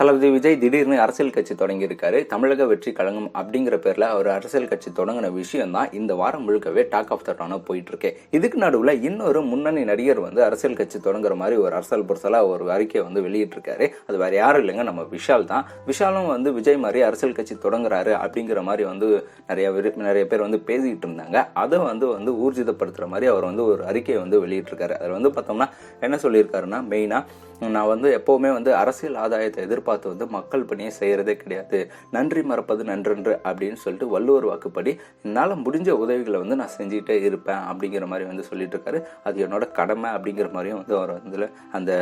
தளபதி விஜய் திடீர்னு அரசியல் கட்சி தொடங்கியிருக்காரு. தமிழக வெற்றி கழகம் அப்படிங்கிற பேர்ல அவர் அரசியல் கட்சி தொடங்கின விஷயம் தான் இந்த வாரம் முழுக்கவே டாக் ஆஃப் த டவுனா போயிட்டு இருக்கு இதுக்கு நடுவில் இன்னொரு முன்னணி நடிகர் வந்து அரசியல் கட்சி தொடங்குற மாதிரி ஒரு அரசியல் புரசலா ஒரு அறிக்கையை வந்து வெளியிட்டிருக்காரு. அது வேற யாரும் இல்லைங்க நம்ம விஷால் தான். விஷாலும் வந்து விஜய் மாதிரி அரசியல் கட்சி தொடங்குறாரு அப்படிங்கிற மாதிரி வந்து நிறைய விரு- நிறைய பேர் வந்து பேசிக்கிட்டு இருந்தாங்க. அதை வந்து வந்து ஊர்ஜிதப்படுத்துற மாதிரி அவர் வந்து ஒரு அறிக்கையை வந்து வெளியிட்டிருக்காரு. அதில் வந்து பார்த்தோம்னா என்ன சொல்லியிருக்காருன்னா மெயினாக நான் வந்து எப்போவுமே வந்து அரசியல் ஆதாயத்தை பார்த்து வந்து மக்கள் பணியை செய்கிறதே கிடையாது. நன்றி மறப்பது நன்றன்று அப்படின்னு சொல்லிட்டு வள்ளுவர் வாக்குப்படி என்னால் முடிஞ்ச உதவிகளை வந்து நான் செஞ்சுக்கிட்டே இருப்பேன் அப்படிங்கிற மாதிரி வந்து சொல்லிட்டு இருக்காரு. அது என்னோட கடமை அப்படிங்கிற மாதிரியும் வந்து அவர் வந்து அந்த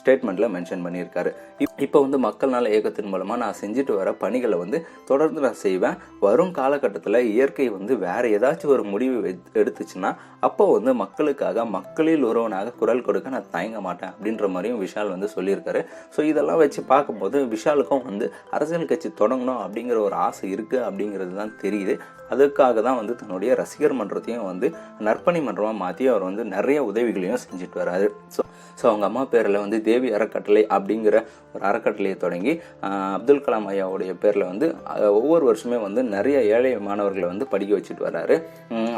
ஸ்டேட்மெண்ட்டில் மென்ஷன் பண்ணியிருக்காரு. இப்- இப்போ வந்து மக்கள் நல இயக்கத்தின் மூலமாக நான் செஞ்சுட்டு வர பணிகளை வந்து தொடர்ந்து நான் செய்வேன். வரும் காலகட்டத்தில் இயற்கை வந்து வேற ஏதாச்சும் ஒரு முடிவு எடுத்துச்சுன்னா அப்போ வந்து மக்களுக்காக மக்களில் ஒருவனாக குரல் கொடுக்க நான் தயங்க மாட்டேன் அப்படின்ற மாதிரியும் விஷால் வந்து சொல்லியிருக்காரு. ஸோ இதெல்லாம் வச்சு பார்க்கும்போது விஷாலுக்கும் வந்து அரசியல் கட்சி தொடங்கணும் அப்படிங்கிற ஒரு ஆசை இருக்குது அப்படிங்கிறது தான் தெரியுது. அதுக்காக தான் வந்து தன்னுடைய ரசிகர் மன்றத்தையும் வந்து நற்பணி மன்றமாக மாற்றி அவர் வந்து நிறைய உதவிகளையும் செஞ்சுட்டு வராரு. ஸோ ஸோ அவங்க அம்மா பேரில் வந்து தேவி அறக்கட்டளை அப்படிங்கிற ஒரு அறக்கட்டளையை தொடங்கி அப்துல் கலாம் ஐயாவுடைய பேரில் வந்து ஒவ்வொரு வருஷமே வந்து நிறைய ஏழை மாணவர்களை வந்து படிக்க வச்சுட்டு வர்றாரு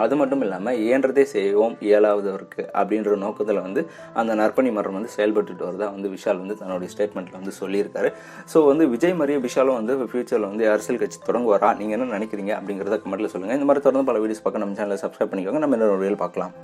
அது மட்டும் இல்லாமல் இயன்றதே செய்வோம் இயலாதவருக்கு அப்படின்ற நோக்கத்தில் வந்து அந்த நற்பணி மன்றம் வந்து செயல்பட்டுட்டு வரதா வந்து விஷால் வந்து தன்னுடைய ஸ்டேட்மெண்ட்டில் வந்து சொல்லியிருக்காரு. ஸோ வந்து விஜய் மரிய விஷாலும் வந்து ஃபியூச்சரில் வந்து அரசியல் கட்சி தொடங்குவாரா? நீங்கள் என்ன நினைக்கிறீங்க அப்படிங்கிறத கமெண்ட்டில் சொல்லுங்கள் இந்த மாதிரி தொடர்ந்து பல வீடியோஸ் பார்க்க நம்ம சேனலை சப்ஸ்கிரைப் பண்ணிக்கோங்க. நம்ம இன்னொரு வீடியோ பார்க்கலாம்.